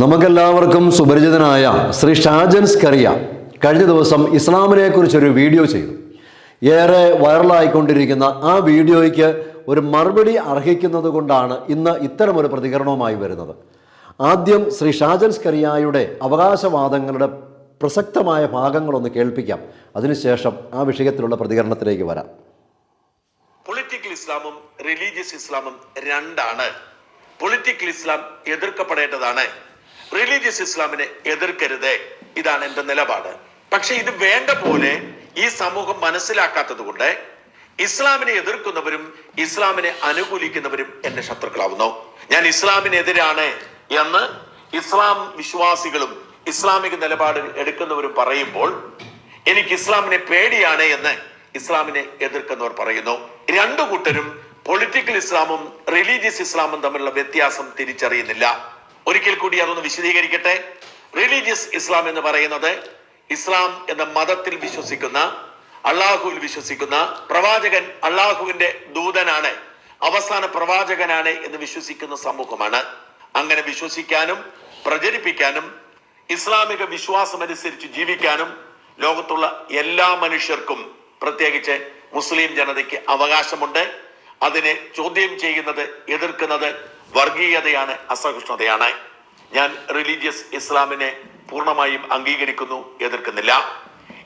നമുക്കെല്ലാവർക്കും സുപരിചിതനായ ശ്രീ ഷാജൻ സ്കറിയ കഴിഞ്ഞ ദിവസം ഇസ്ലാമിനെ കുറിച്ചൊരു വീഡിയോ ചെയ്തു. ഏറെ വൈറലായിക്കൊണ്ടിരിക്കുന്ന ആ വീഡിയോയ്ക്ക് ഒരു മറുപടി അർഹിക്കുന്നത് കൊണ്ടാണ് ഇന്ന് ഇത്തരമൊരു പ്രതികരണവുമായി വരുന്നത്. ആദ്യം ശ്രീ ഷാജൻ സ്കറിയായുടെ അവകാശവാദങ്ങളുടെ പ്രസക്തമായ ഭാഗങ്ങളൊന്ന് കേൾപ്പിക്കാം. അതിനുശേഷം ആ വിഷയത്തിലുള്ള പ്രതികരണത്തിലേക്ക് വരാം. പൊളിറ്റിക്കൽ ഇസ്ലാമും റിലീജിയസ് ഇസ്ലാമും രണ്ടാണ്. പൊളിറ്റിക്കൽ ഇസ്ലാം എതിർക്കപ്പെടേണ്ടതാണ്. റിലീജിയസ് ഇസ്ലാമിനെ എതിർക്കരുത്. ഇതാണ് എന്റെ നിലപാട്. പക്ഷെ ഇത് വേണ്ട പോലെ ഈ സമൂഹം മനസ്സിലാക്കാത്തത് കൊണ്ട് ഇസ്ലാമിനെ എതിർക്കുന്നവരും ഇസ്ലാമിനെ അനുകൂലിക്കുന്നവരും എന്റെ ശത്രുക്കളാവുന്നു. ഞാൻ ഇസ്ലാമിനെതിരാണ് എന്ന് ഇസ്ലാം വിശ്വാസികളും ഇസ്ലാമിക നിലപാട് എടുക്കുന്നവരും പറയുമ്പോൾ എനിക്ക് ഇസ്ലാമിനെ പേടിയാണ് എന്ന് ഇസ്ലാമിനെ എതിർക്കുന്നവർ പറയുന്നു. രണ്ടു കൂട്ടരും പൊളിറ്റിക്കൽ ഇസ്ലാമും റിലീജിയസ് ഇസ്ലാമും തമ്മിലുള്ള വ്യത്യാസം തിരിച്ചറിയുന്നില്ല. ഒരിക്കൽ കൂടി അതൊന്ന് വിശദീകരിക്കട്ടെ. റിലീജിയസ് ഇസ്ലാം എന്ന് പറയുന്നത് ഇസ്ലാം എന്ന മതത്തിൽ വിശ്വസിക്കുന്ന അള്ളാഹുവിൽ വിശ്വസിക്കുന്ന പ്രവാചകൻ അള്ളാഹുവിന്റെ ദൂതനാണ് അവസാന പ്രവാചകനാണ് എന്ന് വിശ്വസിക്കുന്ന സമൂഹമാണ്. അങ്ങനെ വിശ്വസിക്കാനും പ്രചരിപ്പിക്കാനും ഇസ്ലാമിക വിശ്വാസം അനുസരിച്ച് ജീവിക്കാനും ലോകത്തുള്ള എല്ലാ മനുഷ്യർക്കും പ്രത്യേകിച്ച് മുസ്ലിം ജനതയ്ക്ക് അവകാശമുണ്ട്. അതിനെ ചോദ്യം ചെയ്യുന്നത് എതിർക്കുന്നത് വർഗീയതയാണ് അസഹിഷ്ണുതയാണ്. ഞാൻ റിലീജിയസ് ഇസ്ലാമിനെ പൂർണമായും അംഗീകരിക്കുന്നു എതിർക്കുന്നില്ല.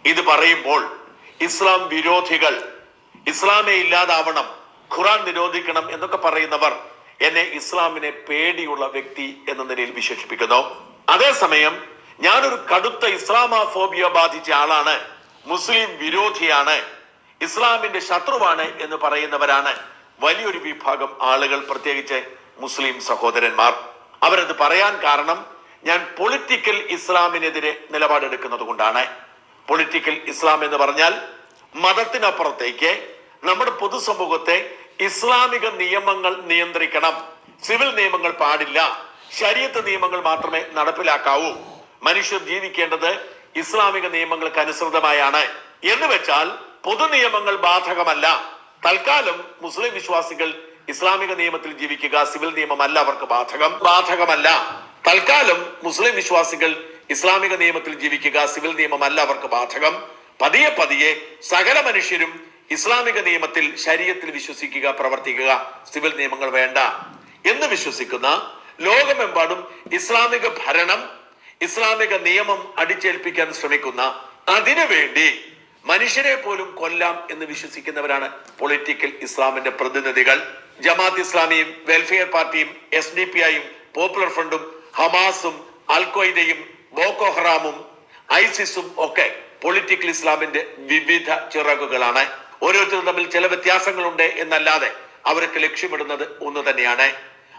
ഇത് പറയുമ്പോൾ ഇസ്ലാം വിരോധികൾ ഇസ്ലാമെ ഇല്ലാതാവണം ഖുറാൻ നിരോധിക്കണം എന്നൊക്കെ പറയുന്നവർ എന്നെ ഇസ്ലാമിനെ പേടിയുള്ള വ്യക്തി എന്ന നിലയിൽ വിശേഷിപ്പിക്കുന്നു. അതേസമയം ഞാനൊരു കടുത്ത ഇസ്ലാമാഫോബിയ ബാധിച്ച ആളാണ് മുസ്ലിം വിരോധിയാണ് ഇസ്ലാമിന്റെ ശത്രുവാണ് എന്ന് പറയുന്നവരാണ് വലിയൊരു വിഭാഗം ആളുകൾ. പ്രത്യേകിച്ച് മുസ്ലിം സഹോദരന്മാർ. അവരത് പറയാൻ കാരണം ഞാൻ പൊളിറ്റിക്കൽ ഇസ്ലാമിനെതിരെ നിലപാടെടുക്കുന്നത് കൊണ്ടാണ് പൊളിറ്റിക്കൽ ഇസ്ലാം എന്ന് പറഞ്ഞാൽ മതത്തിനപ്പുറത്തേക്ക് നമ്മുടെ പൊതുസമൂഹത്തെ ഇസ്ലാമിക നിയമങ്ങൾ നിയന്ത്രിക്കണം. സിവിൽ നിയമങ്ങൾ പാടില്ല. ശരീരത്ത് നിയമങ്ങൾ മാത്രമേ നടപ്പിലാക്കാവൂ. മനുഷ്യർ ജീവിക്കേണ്ടത് ഇസ്ലാമിക നിയമങ്ങൾക്ക് അനുസൃതമായാണ്. എന്ന് വെച്ചാൽ പൊതു നിയമങ്ങൾ ബാധകമല്ല. തൽക്കാലം മുസ്ലിം വിശ്വാസികൾ ഇസ്ലാമിക നിയമത്തിൽ ജീവിക്കുക സിവിൽ നിയമമല്ല അവർക്ക് ബാധകം. ബാധകമല്ല. തൽക്കാലം മുസ്ലിം വിശ്വാസികൾ ഇസ്ലാമിക നിയമത്തിൽ ജീവിക്കുക സിവിൽ നിയമമല്ല അവർക്ക് ബാധകം. പതിയെ പതിയെ സകല മനുഷ്യരും ഇസ്ലാമിക നിയമത്തിൽ ശരീരത്തിൽ വിശ്വസിക്കുക പ്രവർത്തിക്കുക. സിവിൽ നിയമങ്ങൾ വേണ്ട. എന്ന് വിശ്വസിക്കുന്ന ലോകമെമ്പാടും ഇസ്ലാമിക ഭരണം ഇസ്ലാമിക നിയമം അടിച്ചേൽപ്പിക്കാൻ ശ്രമിക്കുന്ന അതിനുവേണ്ടി മനുഷ്യരെ പോലും കൊല്ലാം എന്ന് വിശ്വസിക്കുന്നവരാണ് പൊളിറ്റിക്കൽ ഇസ്ലാമിന്റെ പ്രതിനിധികൾ. ജമാഅത്ത് ഇസ്ലാമിയും വെൽഫെയർ പാർട്ടിയും എസ് ഡി പി ഐയും പോപ്പുലർ ഫ്രണ്ടും ഹമാസും അൽക്വയ്ദയും ബോക്കോ ഹറാമും ഐസിസും ഒക്കെ പൊളിറ്റിക്കൽ ഇസ്ലാമിന്റെ വിവിധ ചിറകുകളാണ്. ഓരോരുത്തരും തമ്മിൽ ചില വ്യത്യാസങ്ങളുണ്ട് എന്നല്ലാതെ അവർക്ക് ലക്ഷ്യമിടുന്നത് ഒന്ന് തന്നെയാണ്.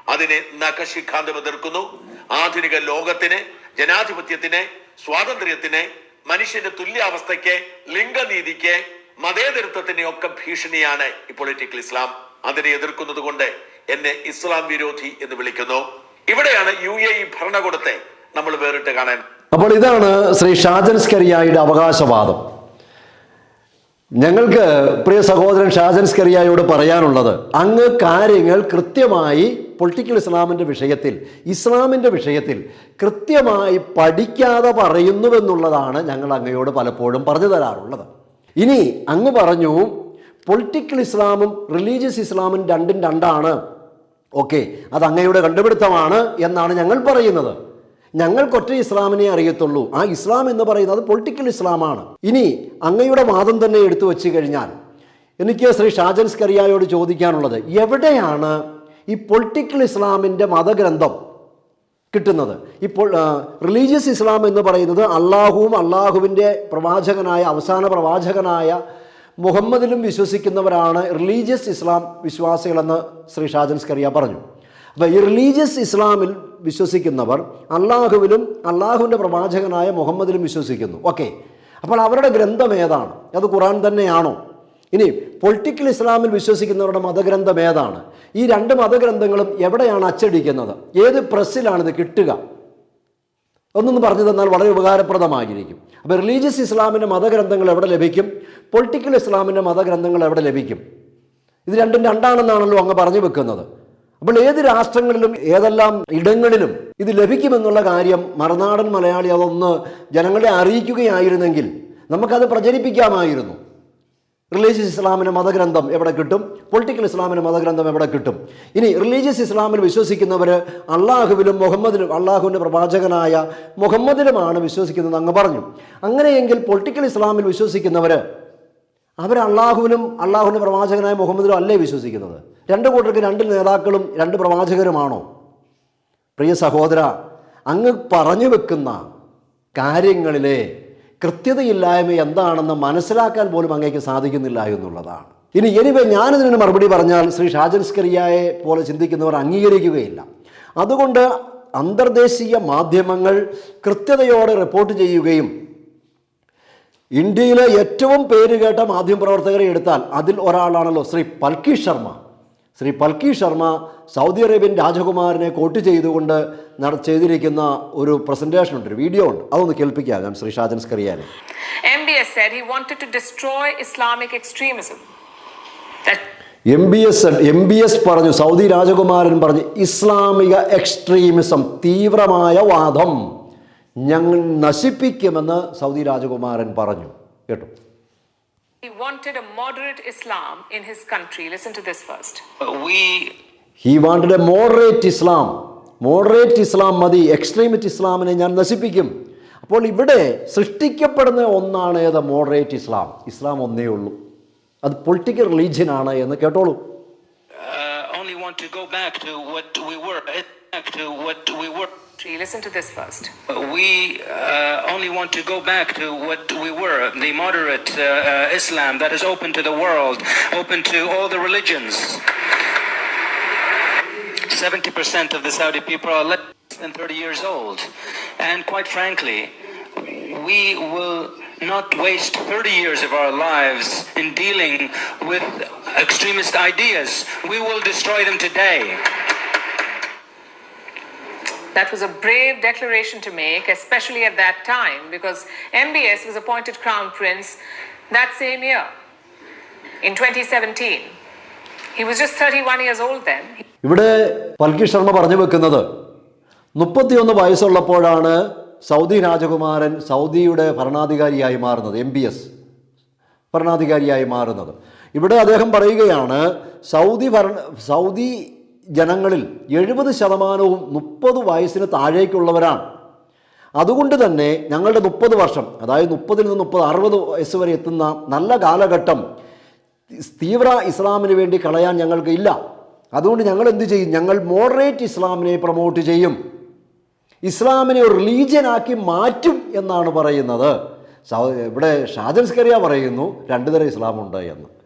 അതിനെ നഖശിഖാന്തം എതിർക്കുന്നു. ആധുനിക ലോകത്തിന് ജനാധിപത്യത്തിന് സ്വാതന്ത്ര്യത്തിന് മനുഷ്യന്റെ തുല്യാവസ്ഥയ്ക്ക് ലിംഗനീതിക്ക് മതേതരത്വത്തിന് ഒക്കെ ഭീഷണിയാണ് ഈ പൊളിറ്റിക്കൽ ഇസ്ലാം. അതിനെ എതിർക്കുന്നത് കൊണ്ട് എന്നെ ഇസ്ലാം വിരോധി എന്ന് വിളിക്കുന്നു. ഇവിടെയാണ് യു എ ഇ ഭരണകൂടത്തെ നമ്മൾ വേറിട്ട് കാണാൻ അപ്പോൾ ഇതാണ് ശ്രീ ഷാജൻ സ്കറിയായുടെ അവകാശവാദം. ഞങ്ങൾക്ക് പ്രിയ സഹോദരൻ ഷാജൻ സ്കറിയായോട് പറയാനുള്ളത് അങ്ങ് കാര്യങ്ങൾ കൃത്യമായി പൊളിറ്റിക്കൽ ഇസ്ലാമിന്റെ വിഷയത്തിൽ ഇസ്ലാമിന്റെ വിഷയത്തിൽ കൃത്യമായി പഠിക്കാതെ പറയുന്നുവെന്നുള്ളതാണ് ഞങ്ങൾ അങ്ങയോട് പലപ്പോഴും പറഞ്ഞു തരാറുള്ളത്. ഇനി അങ്ങ് പറഞ്ഞു പൊളിറ്റിക്കൽ ഇസ്ലാമും റിലീജിയസ് ഇസ്ലാമും രണ്ടും രണ്ടാണ്. ഓക്കെ അത് അങ്ങയുടെ കണ്ടുപിടുത്തമാണ് എന്നാണ് ഞങ്ങൾ പറയുന്നത്. ഞങ്ങൾക്കൊറ്റ ഇസ്ലാമിനെ അറിയത്തുള്ളൂ. ആ ഇസ്ലാം എന്ന് പറയുന്നത് പൊളിറ്റിക്കൽ ഇസ്ലാമാണ്. ഇനി അങ്ങയുടെ വാദം തന്നെ എടുത്തു വെച്ച് കഴിഞ്ഞാൽ എനിക്ക് ശ്രീ ഷാജൻ സ്കറിയായോട് ചോദിക്കാനുള്ളത് എവിടെയാണ് ഈ പൊളിറ്റിക്കൽ ഇസ്ലാമിന്റെ മതഗ്രന്ഥം കിട്ടുന്നത്? ഇപ്പോൾ റിലീജിയസ് ഇസ്ലാം എന്ന് പറയുന്നത് അള്ളാഹുവും അള്ളാഹുവിന്റെ പ്രവാചകനായ അവസാന പ്രവാചകനായ മുഹമ്മദിലും വിശ്വസിക്കുന്നവരാണ് റിലീജിയസ് ഇസ്ലാം വിശ്വാസികളെന്ന് ശ്രീ ഷാജൻ സ്കറിയ പറഞ്ഞു. അപ്പോൾ ഈ റിലീജിയസ് ഇസ്ലാമിൽ വിശ്വസിക്കുന്നവർ അള്ളാഹുവിലും അള്ളാഹുവിന്റെ പ്രവാചകനായ മുഹമ്മദിലും വിശ്വസിക്കുന്നു. ഓക്കെ അപ്പോൾ അവരുടെ ഗ്രന്ഥം ഏതാണ്? അത് ഖുറാൻ തന്നെയാണോ? ഇനി പൊളിറ്റിക്കൽ ഇസ്ലാമിൽ വിശ്വസിക്കുന്നവരുടെ മതഗ്രന്ഥം ഏതാണ്? ഈ രണ്ട് മതഗ്രന്ഥങ്ങളും എവിടെയാണ് അച്ചടിക്കുന്നത്? ഏത് പ്രസ്സിലാണിത് കിട്ടുക? ഒന്നൊന്ന് പറഞ്ഞു തന്നാൽ വളരെ ഉപകാരപ്രദമായിരിക്കും. അപ്പോൾ റിലീജിയസ് ഇസ്ലാമിന്റെ മതഗ്രന്ഥങ്ങൾ എവിടെ ലഭിക്കും? പൊളിറ്റിക്കൽ ഇസ്ലാമിന്റെ മതഗ്രന്ഥങ്ങൾ എവിടെ ലഭിക്കും? ഇത് രണ്ടും രണ്ടാണെന്നാണല്ലോ അങ്ങ് പറഞ്ഞു വെക്കുന്നത്. അപ്പോൾ ഏത് രാഷ്ട്രങ്ങളിലും ഏതെല്ലാം ഇടങ്ങളിലും ഇത് ലഭിക്കുമെന്നുള്ള കാര്യം മറുനാടൻ മലയാളി അതൊന്ന് ജനങ്ങളെ അറിയിക്കുകയായിരുന്നെങ്കിൽ നമുക്കത് പ്രചരിപ്പിക്കാമായിരുന്നു. റിലീജിയസ് ഇസ്ലാമിന് മതഗ്രന്ഥം എവിടെ കിട്ടും? പൊളിറ്റിക്കൽ ഇസ്ലാമിന് മതഗ്രന്ഥം എവിടെ കിട്ടും? ഇനി റിലീജിയസ് ഇസ്ലാമിൽ വിശ്വസിക്കുന്നവർ അള്ളാഹുവിലും മുഹമ്മദിലും അള്ളാഹുവിന്റെ പ്രവാചകനായ മുഹമ്മദിലുമാണ് വിശ്വസിക്കുന്നത് അങ്ങ് പറഞ്ഞു. അങ്ങനെയെങ്കിൽ പൊളിറ്റിക്കൽ ഇസ്ലാമിൽ വിശ്വസിക്കുന്നവർ അവർ അള്ളാഹുവിനും അള്ളാഹുവിന്റെ പ്രവാചകനായ മുഹമ്മദിലും അല്ലേ വിശ്വസിക്കുന്നത്? രണ്ട് കൂട്ടർക്ക് രണ്ട് നേതാക്കളും രണ്ട് പ്രവാചകരുമാണോ? പ്രിയ സഹോദര അങ്ങ് പറഞ്ഞു വെക്കുന്ന കാര്യങ്ങളിലെ കൃത്യതയില്ലായ്മ എന്താണെന്ന് മനസ്സിലാക്കാൻ പോലും അങ്ങേക്ക് സാധിക്കുന്നില്ല എന്നുള്ളതാണ്. ഇനി എനിവേ ഞാനിതിന് മറുപടി പറഞ്ഞാൽ ശ്രീ ഷാജൻസ്കറിയായെ പോലെ ചിന്തിക്കുന്നവർ അംഗീകരിക്കുകയില്ല. അതുകൊണ്ട് അന്തർദേശീയ മാധ്യമങ്ങൾ കൃത്യതയോടെ റിപ്പോർട്ട് ചെയ്യുകയും ഇന്ത്യയിലെ ഏറ്റവും പേരുകേട്ട മാധ്യമപ്രവർത്തകരെ എടുത്താൽ അതിൽ ഒരാളാണല്ലോ ശ്രീ പൽക്കി ശർമ്മ. ശ്രീ പൽക്കി ശർമ്മ സൗദി അറേബ്യൻ രാജകുമാരനെ കോട്ട് ചെയ്തുകൊണ്ട് നട ചെയ്തിരിക്കുന്ന ഒരു പ്രസന്റേഷൻ ഉണ്ട് ഒരു വീഡിയോ ഉണ്ട്. അതൊന്ന് കേൾപ്പിക്കാം. ഞാൻ ശ്രീ ഷാജൻ സ്കറിയാനെ. MBS said he wanted to destroy Islamic extremism. That M B S M B S പറഞ്ഞു സൗദി രാജകുമാരൻ പറഞ്ഞു ഇസ്ലാമിക എക്സ്ട്രീമിസം തീവ്രമായ വാദം ഞങ്ങൾ നശിപ്പിക്കുമെന്ന് സൗദി രാജകുമാരൻ പറഞ്ഞു. കേട്ടോ? He wanted a moderate Islam in his country. Listen to this first. we He wanted a moderate Islam moderate Islam മതി എക്സ്ട്രീമിറ്റ് ഇസ്ലാമിനെ ഞാൻ നശിപ്പിക്കും അപ്പോൾ ഇവിടെ സൃഷ്ടിക്കപ്പെടുന്ന ഒന്നാണ് ഏത് മോഡറേറ്റ് ഇസ്ലാം ഇസ്ലാം ഒന്നേ ഉള്ളൂ അത് പൊളിറ്റിക്കൽ റിലീജിയൻ ആണ് എന്ന് കേട്ടോളൂ uh, only want to go back to what we were, back to what we were. Listen to this first. We uh, only want to go back to what we were, the moderate uh, uh, Islam that is open to the world, open to all the religions. 70% of the Saudi people are less than 30 years old. And quite frankly, we will not waste 30 years of our lives in dealing with extremist ideas. We will destroy them today. That was a brave declaration to make, especially at that time, because MBS was appointed crown prince that same year, in 2017. He was just 31 years old then. ഇവിടെ പൽക്കി ശർമ്മ പറഞ്ഞു വെക്കുന്നത് മുപ്പത്തിയൊന്ന് വയസ്സുള്ളപ്പോഴാണ് Saudi രാജകുമാരൻ സൗദിയുടെ ഭരണാധികാരിയായി മാറുന്നത് M B S ഭരണാധികാരിയായി മാറുന്നത് ഇവിടെ അദ്ദേഹം പറയുകയാണ് സൗദി ഭരണ സൗദി ജനങ്ങളിൽ എഴുപത് ശതമാനവും മുപ്പത് വയസ്സിന് താഴേക്കുള്ളവരാണ്. അതുകൊണ്ട് തന്നെ ഞങ്ങളുടെ മുപ്പത് വർഷം അതായത് മുപ്പതിൽ നിന്ന് മുപ്പത് അറുപത് വയസ്സ് വരെ എത്തുന്ന നല്ല കാലഘട്ടം തീവ്ര ഇസ്ലാമിന് വേണ്ടി കളയാൻ ഞങ്ങൾക്ക് ഇല്ല. അതുകൊണ്ട് ഞങ്ങൾ എന്ത് ചെയ്യും? ഞങ്ങൾ മോഡറേറ്റ് ഇസ്ലാമിനെ പ്രൊമോട്ട് ചെയ്യും. ഇസ്ലാമിനെ ഒരു റിലീജിയനാക്കി മാറ്റും എന്നാണ് പറയുന്നത്. ഇവിടെ ഷാജൻ സ്കറിയ പറയുന്നു രണ്ടു തരം ഇസ്ലാമുണ്ട് എന്ന്.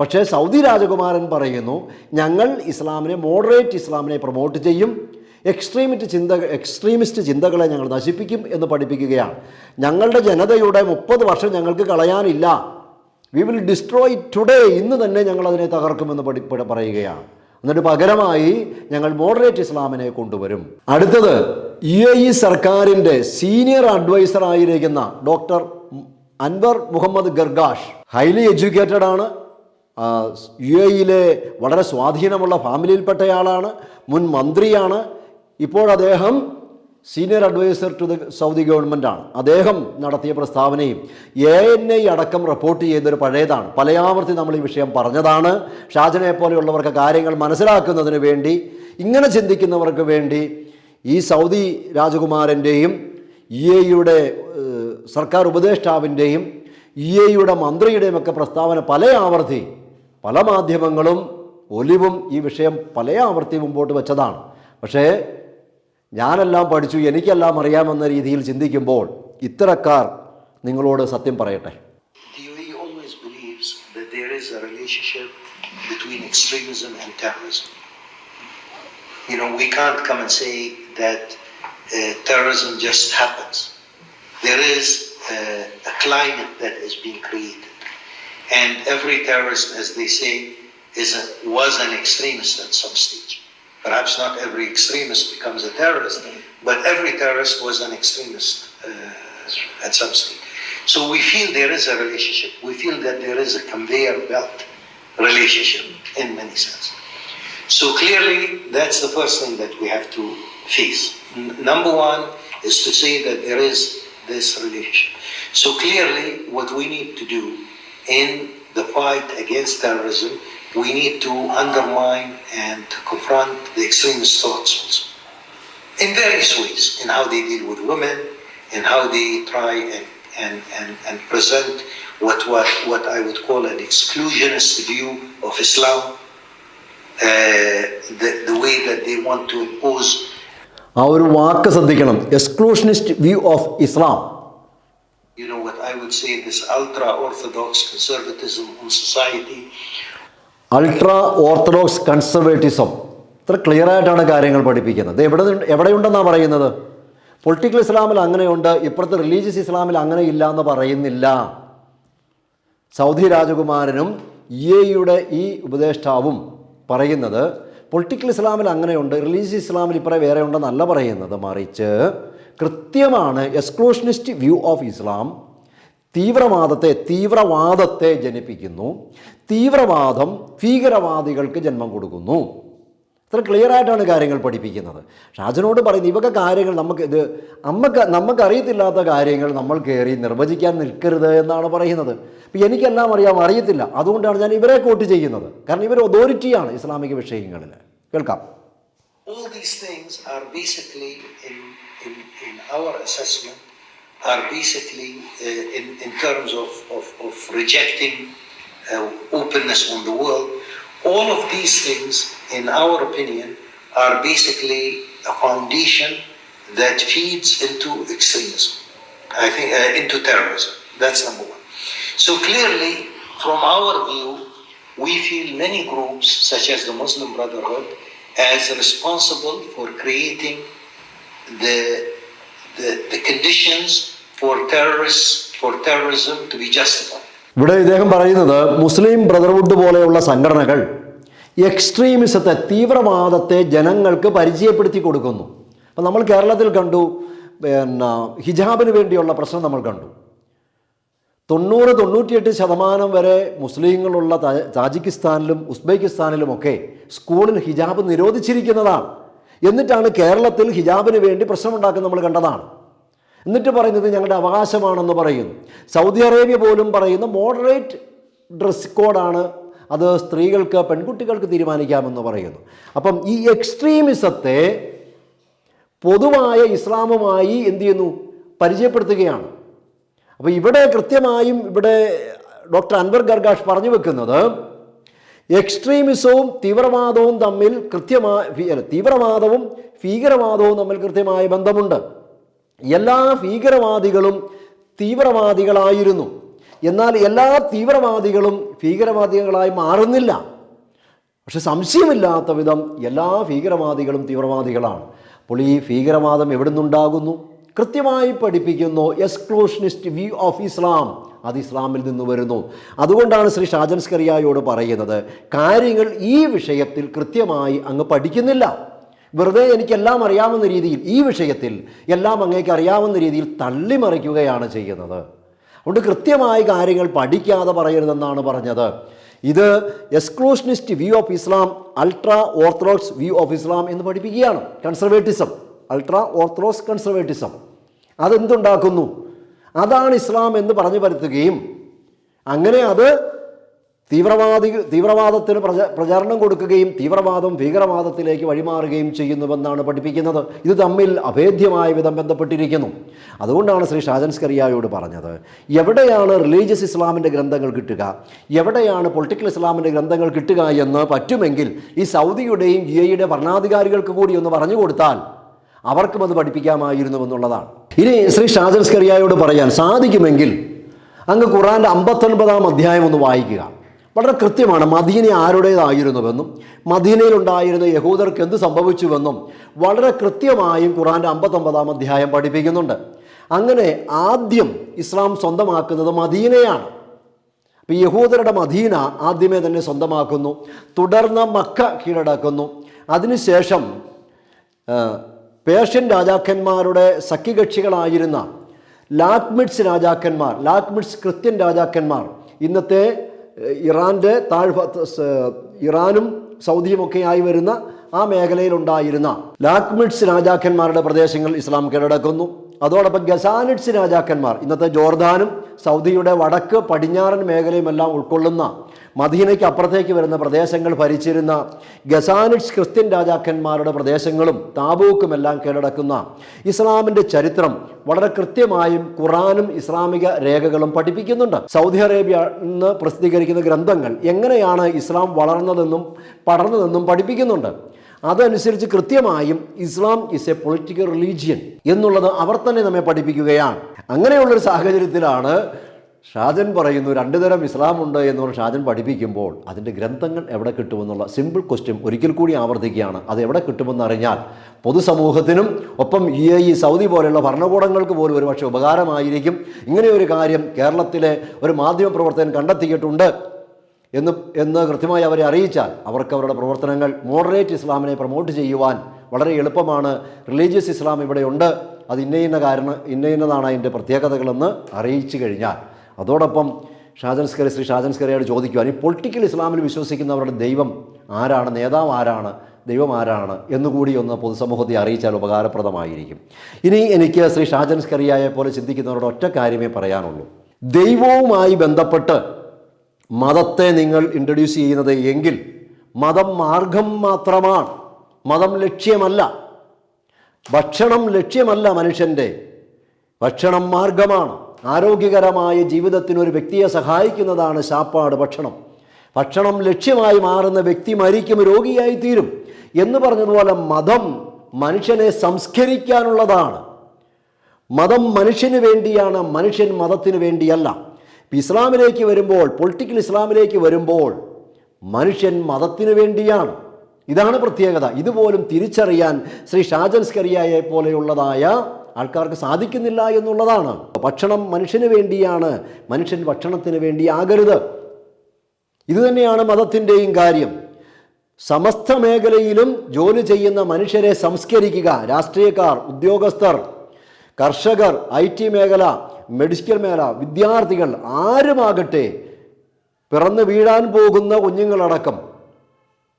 പക്ഷേ സൗദി രാജകുമാരൻ പറയുന്നു ഞങ്ങൾ ഇസ്ലാമിനെ മോഡറേറ്റ് ഇസ്ലാമിനെ പ്രൊമോട്ട് ചെയ്യും. എക്സ്ട്രീമിറ്റ് ചിന്ത എക്സ്ട്രീമിസ്റ്റ് ചിന്തകളെ ഞങ്ങൾ നശിപ്പിക്കും എന്ന് പഠിപ്പിക്കുകയാണ്. ഞങ്ങളുടെ ജനതയുടെ മുപ്പത് വർഷം ഞങ്ങൾക്ക് കളയാനില്ല. വി വിൽ ഡിസ്ട്രോയ് ടുഡേ ഇന്ന് തന്നെ ഞങ്ങൾ അതിനെ തകർക്കുമെന്ന് പഠി പറയുകയാണ്. എന്നിട്ട് പകരമായി ഞങ്ങൾ മോഡറേറ്റ് ഇസ്ലാമിനെ കൊണ്ടുവരും. അടുത്തത് യു എ ഇ സർക്കാരിന്റെ സീനിയർ അഡ്വൈസർ ആയിരിക്കുന്ന doctor Anwar Mohammad Gargash highly educated ആണ്. യു എയിലെ വളരെ സ്വാധീനമുള്ള ഫാമിലിയിൽപ്പെട്ടയാളാണ് മുൻ മന്ത്രിയാണ്. ഇപ്പോൾ അദ്ദേഹം senior advisor to the Saudi ഗവൺമെന്റാണ് അദ്ദേഹം നടത്തിയ പ്രസ്താവനയും എ എൻ ഐ അടക്കം റിപ്പോർട്ട് ചെയ്തൊരു പഴയതാണ്. പലയാവർത്തി നമ്മൾ ഈ വിഷയം പറഞ്ഞതാണ്. ഷാജനെ പോലെയുള്ളവർക്ക് കാര്യങ്ങൾ മനസ്സിലാക്കുന്നതിന് വേണ്ടി ഇങ്ങനെ ചിന്തിക്കുന്നവർക്ക് വേണ്ടി ഈ സൗദി രാജകുമാരന്റെയും ഇ എയുടെ സർക്കാർ ഉപദേഷ്ടാവിന്റെയും ഇ എയുടെ മന്ത്രിയുടെയും ഒക്കെ പ്രസ്താവന പല ആവർത്തി പല മാധ്യമങ്ങളും ഒലിവും ഈ വിഷയം പല ആവർത്തി മുമ്പോട്ട് വെച്ചതാണ് പക്ഷേ ഞാനെല്ലാം പഠിച്ചു എനിക്കെല്ലാം അറിയാമെന്ന രീതിയിൽ ചിന്തിക്കുമ്പോൾ ഇത്തരക്കാർ നിങ്ങളോട് സത്യം പറയട്ടെ terrorism just happens. There is a, a climate that is being created. And every terrorist, as they say, is a, was an extremist at some stage. Perhaps not every extremist becomes a terrorist, but every terrorist was an extremist uh, at some stage. So we feel there is a relationship. We feel that there is a conveyor belt relationship in many sense. So clearly, that's the first thing that we have to face. N- number one is to say that there is this relationship. So clearly, what we need to do in the fight against terrorism, we need to undermine and to confront the extremist thoughts also. In various ways, in how they deal with women, in how they try and, and, and, and present what, what, what I would call an exclusionist view of Islam, uh, the, the way that they want to impose ആ ഒരു വാക്ക് ശ്രദ്ധിക്കണം exclusionist view of Islam you know, what I would say, this ultra orthodox conservatism on society. Ultra orthodox conservatism ഇത്ര clear ആയിട്ടാണ് കാര്യങ്ങൾ പഠിപ്പിക്കുന്നത്. എവിടെ എവിടെയുണ്ടെന്നാണ് പറയുന്നത്? Political ഇസ്ലാമിൽ അങ്ങനെയുണ്ട് ഇപ്പുറത്തെ റിലീജിയസ് ഇസ്ലാമിൽ അങ്ങനെ ഇല്ല എന്ന് പറയുന്നില്ല. സൗദി രാജകുമാരനും ഇ എയുടെ ഈ ഉപദേഷ്ടാവും പറയുന്നത് പൊളിറ്റിക്കൽ ഇസ്ലാമിൽ അങ്ങനെയുണ്ട് റിലീജിയസ് ഇസ്ലാമിൽ ഇപ്പറേ വേറെ ഉണ്ടെന്നല്ല പറയുന്നത്. മറിച്ച് കൃത്യമാണ് എക്സ്ക്ലൂഷനിസ്റ്റ് വ്യൂ ഓഫ് ഇസ്ലാം തീവ്രവാദത്തെ തീവ്രവാദത്തെ ജനിപ്പിക്കുന്നു. തീവ്രവാദം ഭീകരവാദികൾക്ക് ജന്മം കൊടുക്കുന്നു. ഇത്ര ക്ലിയർ ആയിട്ടാണ് കാര്യങ്ങൾ പഠിപ്പിക്കുന്നത്. രാജനോട് പറയുന്നത് ഇവക കാര്യങ്ങൾ നമുക്ക് ഇത് നമുക്ക് നമുക്കറിയത്തില്ലാത്ത കാര്യങ്ങൾ നമ്മൾ കയറി നിർവചിക്കാൻ നിൽക്കരുത് എന്നാണ് പറയുന്നത്. ഇപ്പം എനിക്കെല്ലാം അറിയാം അറിയത്തില്ല. അതുകൊണ്ടാണ് ഞാൻ ഇവരെ കോട്ട് ചെയ്യുന്നത്. കാരണം ഇവർ അതോറിറ്റിയാണ് ഇസ്ലാമിക വിഷയങ്ങളിൽ. കേൾക്കാം. All these things are basically, in, in, in our assessment, are basically uh, in, in terms of, of, of rejecting uh, openness on the world. All of these things, in our opinion, are basically a foundation that feeds into extremism. I think uh, into terrorism. That's number one. So clearly, from our view, we feel many groups, such as the Muslim Brotherhood, as responsible for creating the, the, the conditions for terrorists, for terrorism to be. ഇവിടെ ഇദ്ദേഹം പറയുന്നത് Muslim Brotherhood പോലെയുള്ള സംഘടനകൾ എക്സ്ട്രീമിസത്തെ തീവ്രവാദത്തെ ജനങ്ങൾക്ക് പരിചയപ്പെടുത്തി കൊടുക്കുന്നു. അപ്പം നമ്മൾ കേരളത്തിൽ കണ്ടു പിന്നെ ഹിജാബിന് വേണ്ടിയുള്ള പ്രശ്നം നമ്മൾ കണ്ടു. തൊണ്ണൂറ് തൊണ്ണൂറ്റിയെട്ട് ശതമാനം വരെ മുസ്ലിങ്ങളുള്ള താജിക്കിസ്ഥാനിലും ഉസ്ബെക്കിസ്ഥാനിലുമൊക്കെ സ്കൂളിൽ ഹിജാബ് നിരോധിച്ചിരിക്കുന്നതാണ്. എന്നിട്ടാണ് കേരളത്തിൽ ഹിജാബിന് വേണ്ടി പ്രശ്നമുണ്ടാക്കുന്നത് നമ്മൾ കണ്ടതാണ്. എന്നിട്ട് പറയുന്നത് ഞങ്ങളുടെ അവകാശമാണെന്ന് പറയുന്നു. സൗദി അറേബ്യ പോലും പറയുന്ന മോഡറേറ്റ് ഡ്രസ് കോഡാണ് അത് സ്ത്രീകൾക്ക് പെൺകുട്ടികൾക്ക് തീരുമാനിക്കാമെന്ന് പറയുന്നു. അപ്പം ഈ എക്സ്ട്രീമിസത്തെ പൊതുവായ ഇസ്ലാമുമായി എന്ത് ചെയ്യുന്നു? പരിചയപ്പെടുത്തുകയാണ്. അപ്പോൾ ഇവിടെ കൃത്യമായും ഇവിടെ ഡോക്ടർ അൻവർ ഗർഗാഷ് പറഞ്ഞു വെക്കുന്നത് എക്സ്ട്രീമിസവും തീവ്രവാദവും തമ്മിൽ കൃത്യമായ തീവ്രവാദവും ഭീകരവാദവും തമ്മിൽ കൃത്യമായ ബന്ധമുണ്ട്. എല്ലാ ഭീകരവാദികളും തീവ്രവാദികളായിരുന്നു. എന്നാൽ എല്ലാ തീവ്രവാദികളും ഭീകരവാദികളായി മാറുന്നില്ല. പക്ഷെ സംശയമില്ലാത്ത വിധം എല്ലാ ഭീകരവാദികളും തീവ്രവാദികളാണ്. അപ്പോൾ ഈ ഭീകരവാദം എവിടെ നിന്നുണ്ടാകുന്നു കൃത്യമായി പഠിപ്പിക്കുന്നു എക്സ്ക്ലൂഷനിസ്റ്റ് വ്യൂ ഓഫ് ഇസ്ലാം. അത് ഇസ്ലാമിൽ നിന്ന് വരുന്നു. അതുകൊണ്ടാണ് ശ്രീ ഷാജൻസ്കറിയായോട് പറയുന്നത് കാര്യങ്ങൾ ഈ വിഷയത്തിൽ കൃത്യമായി അങ്ങ് പഠിക്കുന്നില്ല. വെറുതെ എനിക്കെല്ലാം അറിയാവുന്ന രീതിയിൽ ഈ വിഷയത്തിൽ എല്ലാം അങ്ങേക്ക് അറിയാവുന്ന രീതിയിൽ തള്ളിമറിക്കുകയാണ് ചെയ്യുന്നത്. അതുകൊണ്ട് കൃത്യമായി കാര്യങ്ങൾ പഠിക്കാതെ പറയരുതെന്നാണ് പറഞ്ഞത്. ഇത് exclusionist view of Islam ultra orthodox view of Islam എന്ന് പഠിപ്പിക്കുകയാണ്. Conservatism ultra orthodox conservatism. അതെന്തുണ്ടാക്കുന്നു? അതാണ് ഇസ്ലാം എന്ന് പറഞ്ഞു പരത്തുകയും അങ്ങനെ അത് തീവ്രവാദി തീവ്രവാദത്തിന് പ്രച പ്രചാരണം കൊടുക്കുകയും തീവ്രവാദം ഭീകരവാദത്തിലേക്ക് വഴിമാറുകയും ചെയ്യുന്നുവെന്നാണ് പഠിപ്പിക്കുന്നത്. ഇത് തമ്മിൽ അഭേദ്യമായ വിധം ബന്ധപ്പെട്ടിരിക്കുന്നു. അതുകൊണ്ടാണ് ശ്രീ ഷാജൻ സ്കറിയായോട് പറഞ്ഞത്. എവിടെയാണ് റിലീജിയസ് ഇസ്ലാമിന്റെ ഗ്രന്ഥങ്ങൾ കിട്ടുക? എവിടെയാണ് പൊളിറ്റിക്കൽ ഇസ്ലാമിന്റെ ഗ്രന്ഥങ്ങൾ കിട്ടുക എന്ന് പറ്റുമെങ്കിൽ ഈ സൗദിയുടെയും യു എയുടെ ഭരണാധികാരികൾക്ക് കൂടി ഒന്ന് പറഞ്ഞു കൊടുത്താൽ അവർക്കും അത് പഠിപ്പിക്കാമായിരുന്നു എന്നുള്ളതാണ്. ഇനി ശ്രീ ഷാജൻ സ്കറിയായോട് പറയാൻ സാധിക്കുമെങ്കിൽ അങ്ങ് ഖുറാന്റെ അമ്പത്തൊൻപതാം അധ്യായം ഒന്ന് വായിക്കുക. വളരെ കൃത്യമാണ് മദീന ആരുടേതായിരുന്നുവെന്നും മദീനയിലുണ്ടായിരുന്ന യഹൂദർക്ക് എന്ത് സംഭവിച്ചുവെന്നും വളരെ കൃത്യമായും ഖുറാന്റെ അമ്പത്തൊമ്പതാം അധ്യായം പഠിപ്പിക്കുന്നുണ്ട്. അങ്ങനെ ആദ്യം ഇസ്ലാം സ്വന്തമാക്കുന്നത് മദീനയാണ്. അപ്പോൾ യഹൂദരുടെ മദീന ആദ്യമേ തന്നെ സ്വന്തമാക്കുന്നു തുടർന്ന് മക്ക കീഴടക്കുന്നു. അതിനുശേഷം പേർഷ്യൻ രാജാക്കന്മാരുടെ സഖ്യകക്ഷികളായിരുന്ന ലാക്മിഡ്സ് രാജാക്കന്മാർ ലാക്മിഡ്സ് ക്രിസ്ത്യൻ രാജാക്കന്മാർ ഇന്നത്തെ ഇറാന്റെ താഴ്ഭാഗത്ത് ഇറാനും സൗദിയും ഒക്കെ ആയി വരുന്ന ആ മേഖലയിലുണ്ടായിരുന്ന ലാക്മിഡ്സ് രാജാക്കന്മാരുടെ പ്രദേശങ്ങൾ ഇസ്ലാം കീഴടക്കുന്നു. അതോടൊപ്പം ഗസാനിഡ്സ് രാജാക്കന്മാർ ഇന്നത്തെ ജോർദാനും സൗദിയുടെ വടക്ക് പടിഞ്ഞാറൻ മേഖലയുമെല്ലാം ഉൾക്കൊള്ളുന്ന മദീനയ്ക്ക് അപ്പുറത്തേക്ക് വരുന്ന പ്രദേശങ്ങൾ ഭരിച്ചിരുന്ന ഗസാനിഡ്സ് ക്രിസ്ത്യൻ രാജാക്കന്മാരുടെ പ്രദേശങ്ങളും താബൂക്കുമെല്ലാം കീഴടക്കുന്ന ഇസ്ലാമിന്റെ ചരിത്രം വളരെ കൃത്യമായും ഖുറാനും ഇസ്ലാമിക രേഖകളും പഠിപ്പിക്കുന്നുണ്ട്. സൗദി അറേബ്യ പ്രസിദ്ധീകരിക്കുന്ന ഗ്രന്ഥങ്ങൾ എങ്ങനെയാണ് ഇസ്ലാം വളർന്നതെന്നും പടർന്നതെന്നും പഠിപ്പിക്കുന്നുണ്ട്. അതനുസരിച്ച് കൃത്യമായും Islam is a political religion എന്നുള്ളത് അവർ തന്നെ നമ്മെ പഠിപ്പിക്കുകയാണ്. അങ്ങനെയുള്ളൊരു സാഹചര്യത്തിലാണ് ഷാജൻ പറയുന്നു രണ്ടു തരം ഇസ്ലാം ഉണ്ട് പറഞ്ഞ് ഷാജൻ പഠിപ്പിക്കുമ്പോൾ അതിന്റെ ഗ്രന്ഥങ്ങൾ എവിടെ കിട്ടുമെന്നുള്ള സിമ്പിൾ ക്വസ്റ്റ്യൻ ഒരിക്കൽ കൂടി ആവർത്തിക്കുകയാണ്. അത് എവിടെ കിട്ടുമെന്ന് അറിഞ്ഞാൽ പൊതുസമൂഹത്തിനും ഒപ്പം യു എ ഇ സൗദി പോലെയുള്ള ഭരണകൂടങ്ങൾക്ക് പോലും ഒരുപക്ഷെ ഉപകാരമായിരിക്കും. ഇങ്ങനെയൊരു കാര്യം കേരളത്തിലെ ഒരു മാധ്യമപ്രവർത്തകൻ കണ്ടെത്തിയിട്ടുണ്ട്. എന്ന് എന്ന് കൃത്യമായി അവരെ അറിയിച്ചാൽ അവർക്ക് അവരുടെ പ്രവർത്തനങ്ങൾ മോഡറേറ്റ് ഇസ്ലാമിനെ പ്രൊമോട്ട് ചെയ്യുവാൻ വളരെ എളുപ്പമാണ്. റിലീജിയസ് ഇസ്ലാം ഇവിടെയുണ്ട് അത് ഇന്ന ഇന്ന കാരണം ഇന്ന ഇന്നതാണ് അതിന്റെ പ്രത്യേകതകളെന്ന് അറിയിച്ചു കഴിഞ്ഞാൽ. അതോടൊപ്പം ഷാജൻസ്കറി ശ്രീ ഷാജൻസ്കറിയോട് ചോദിക്കുവാൻ ഈ പൊളിറ്റിക്കൽ ഇസ്ലാമിൽ വിശ്വസിക്കുന്നവരുടെ ദൈവം ആരാണ്? നേതാവ് ആരാണ്? ദൈവം ആരാണ്? എന്നുകൂടി ഒന്ന് പൊതുസമൂഹത്തെ അറിയിച്ചാൽ ഉപകാരപ്രദമായിരിക്കും. ഇനി എനിക്ക് ശ്രീ ഷാജൻസ്കറിയായ പോലെ ചിന്തിക്കുന്നവരുടെ ഒറ്റ കാര്യമേ പറയാനുള്ളൂ. ദൈവവുമായി ബന്ധപ്പെട്ട് മതത്തെ നിങ്ങൾ ഇൻട്രൊഡ്യൂസ് ചെയ്യുന്നത് എങ്കിൽ മതം മാർഗം മാത്രമാണ്. മതം ലക്ഷ്യമല്ല. ഭക്ഷണം ലക്ഷ്യമല്ല മനുഷ്യന്റെ ഭക്ഷണം മാർഗമാണ്. ആരോഗ്യകരമായ ജീവിതത്തിന് ഒരു വ്യക്തിയെ സഹായിക്കുന്നതാണ് ശാപ്പാട് ഭക്ഷണം. ഭക്ഷണം ലക്ഷ്യമായി മാറുന്ന വ്യക്തി മരിക്കും രോഗിയായി തീരും എന്ന് പറഞ്ഞതുപോലെ മതം മനുഷ്യനെ സംസ്കരിക്കാനുള്ളതാണ്. മതം മനുഷ്യന് വേണ്ടിയാണ് മനുഷ്യൻ മതത്തിന് വേണ്ടിയല്ല. ഇപ്പം ഇസ്ലാമിലേക്ക് വരുമ്പോൾ പൊളിറ്റിക്കൽ ഇസ്ലാമിലേക്ക് വരുമ്പോൾ മനുഷ്യൻ മതത്തിനു വേണ്ടിയാണ്. ഇതാണ് പ്രത്യേകത. ഇതുപോലും തിരിച്ചറിയാൻ ശ്രീ ഷാജൻ സ്കറിയയെ പോലെയുള്ളതായ ആൾക്കാർക്ക് സാധിക്കുന്നില്ല എന്നുള്ളതാണ്. ഭക്ഷണം മനുഷ്യന് വേണ്ടിയാണ് മനുഷ്യൻ ഭക്ഷണത്തിന് വേണ്ടിയാകരുത് ഇതുതന്നെയാണ് മതത്തിന്റെയും കാര്യം. സമസ്ത മേഖലയിലും ജോലി ചെയ്യുന്ന മനുഷ്യരെ സംസ്കരിക്കുക. രാഷ്ട്രീയക്കാർ ഉദ്യോഗസ്ഥർ കർഷകർ ഐ മേഖല മെഡിക്കൽ മേല വിദ്യാർത്ഥികൾ ആരുമാകട്ടെ പിറന്നു വീഴാൻ പോകുന്ന കുഞ്ഞുങ്ങളടക്കം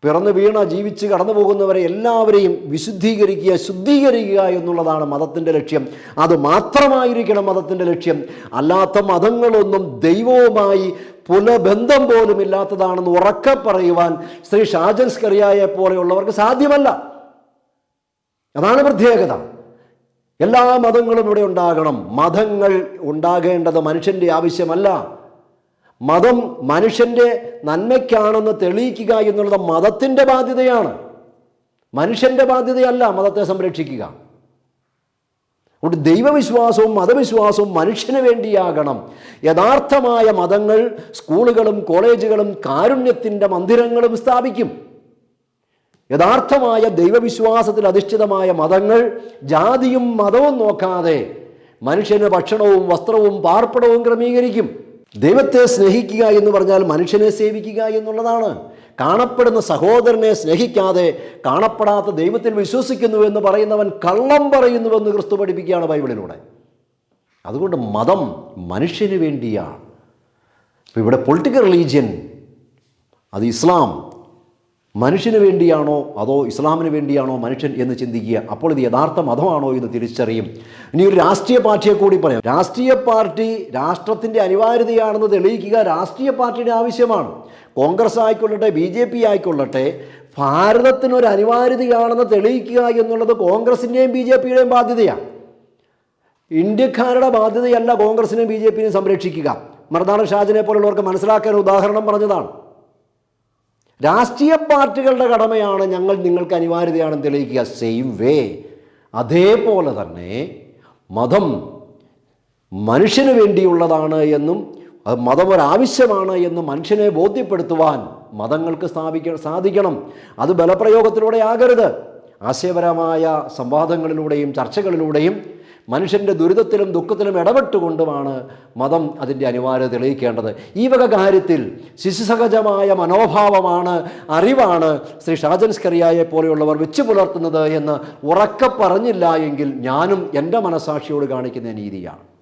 പിറന്നു വീണ ജീവിച്ച് കടന്നു പോകുന്നവരെ എല്ലാവരെയും വിശുദ്ധീകരിക്കുക ശുദ്ധീകരിക്കുക എന്നുള്ളതാണ് മതത്തിന്റെ ലക്ഷ്യം. അത് മാത്രമായിരിക്കണം മതത്തിന്റെ ലക്ഷ്യം. അല്ലാത്ത മതങ്ങളൊന്നും ദൈവവുമായി പുലബന്ധം പോലും ഇല്ലാത്തതാണെന്ന് ഉറക്കെ പറയുവാൻ ശ്രീ ഷാജൻസ് കറിയായെ പോലെയുള്ളവർക്ക് സാധ്യമല്ല. അതാണ് പ്രത്യേകത. എല്ലാ മതങ്ങളും ഇവിടെ ഉണ്ടാകണം. മതങ്ങൾ ഉണ്ടാകേണ്ടത് മനുഷ്യന്റെ ആവശ്യമല്ല. മതം മനുഷ്യന്റെ നന്മയ്ക്കാണെന്ന് തെളിയിക്കുക എന്നുള്ളത് മതത്തിന്റെ ബാധ്യതയാണ്. മനുഷ്യന്റെ ബാധ്യതയല്ല മതത്തെ സംരക്ഷിക്കുക. ദൈവവിശ്വാസവും മതവിശ്വാസവും മനുഷ്യന് വേണ്ടിയാകണം. യഥാർത്ഥമായ മതങ്ങൾ സ്കൂളുകളും കോളേജുകളും കാരുണ്യത്തിന്റെ മന്ദിരങ്ങളും സ്ഥാപിക്കും. യഥാർത്ഥമായ ദൈവവിശ്വാസത്തിൽ അധിഷ്ഠിതമായ മതങ്ങൾ ജാതിയും മതവും നോക്കാതെ മനുഷ്യന് ഭക്ഷണവും വസ്ത്രവും പാർപ്പിടവും ക്രമീകരിക്കും. ദൈവത്തെ സ്നേഹിക്കുക എന്ന് പറഞ്ഞാൽ മനുഷ്യനെ സേവിക്കുക എന്നുള്ളതാണ്. കാണപ്പെടുന്ന സഹോദരനെ സ്നേഹിക്കാതെ കാണപ്പെടാത്ത ദൈവത്തിൽ വിശ്വസിക്കുന്നു എന്ന് പറയുന്നവൻ കള്ളം പറയുന്നുവെന്ന് ക്രിസ്തു പഠിപ്പിക്കുകയാണ് ബൈബിളിലൂടെ. അതുകൊണ്ട് മതം മനുഷ്യന് വേണ്ടിയാണ്. ഇവിടെ പൊളിറ്റിക്കൽ റിലീജിയൻ അത് ഇസ്ലാം മനുഷ്യന് വേണ്ടിയാണോ അതോ ഇസ്ലാമിന് വേണ്ടിയാണോ മനുഷ്യൻ എന്ന് ചിന്തിക്കുക? അപ്പോൾ ഇത് യഥാർത്ഥ മതമാണോ എന്ന് തിരിച്ചറിയും. ഇനി ഒരു രാഷ്ട്രീയ പാർട്ടിയെ കൂടി പറയാം. രാഷ്ട്രീയ പാർട്ടി രാഷ്ട്രത്തിന്റെ അനിവാര്യതയാണെന്ന് തെളിയിക്കുക രാഷ്ട്രീയ പാർട്ടിയുടെ ആവശ്യമാണ്. കോൺഗ്രസ് ആയിക്കൊള്ളട്ടെ ബി ജെ പി ആയിക്കൊള്ളട്ടെ ഭാരതത്തിനൊരു അനിവാര്യതയാണെന്ന് തെളിയിക്കുക എന്നുള്ളത് കോൺഗ്രസിന്റെയും ബി ജെ പിയുടെയും ബാധ്യതയാണ് ഇന്ത്യക്കാരുടെ ബാധ്യതയല്ല കോൺഗ്രസിനെയും ബി ജെ പിയെയും സംരക്ഷിക്കുക. മർദാന ഷാജിനെ പോലുള്ളവർക്ക് മനസ്സിലാക്കാൻ ഉദാഹരണം പറഞ്ഞതാണ്. രാഷ്ട്രീയ പാർട്ടികളുടെ കടമയാണ് ഞങ്ങൾ നിങ്ങൾക്ക് അനിവാര്യതയാണെന്ന് തെളിയിക്കുക. സെയിം വേ അതേപോലെ തന്നെ മതം മനുഷ്യന് വേണ്ടിയുള്ളതാണ് എന്നും മതം ഒരാവശ്യമാണ് എന്ന് മനുഷ്യനെ ബോധ്യപ്പെടുത്തുവാൻ മതങ്ങൾക്ക് സ്ഥാപിക്ക സാധിക്കണം. അത് ബലപ്രയോഗത്തിലൂടെ ആകരുത്. ആശയപരമായ സംവാദങ്ങളിലൂടെയും ചർച്ചകളിലൂടെയും മനുഷ്യന്റെ ദുരിതത്തിലും ദുഃഖത്തിലും ഇടപെട്ടുകൊണ്ടുമാണ് മതം അതിന്റെ അനിവാര്യത തെളിയിക്കേണ്ടത്. ഈ വക കാര്യത്തിൽ ശിശുസഹജമായ മനോഭാവമാണ് അറിവാണ് ശ്രീ ഷാജൻ സ്കറിയായെ പോലെയുള്ളവർ വെച്ചു പുലർത്തുന്നത് എന്ന് ഉറക്കെ പറഞ്ഞില്ല എങ്കിൽ ഞാനും എന്റെ മനസാക്ഷിയോട് കാണിക്കുന്ന നീതിയാണ്.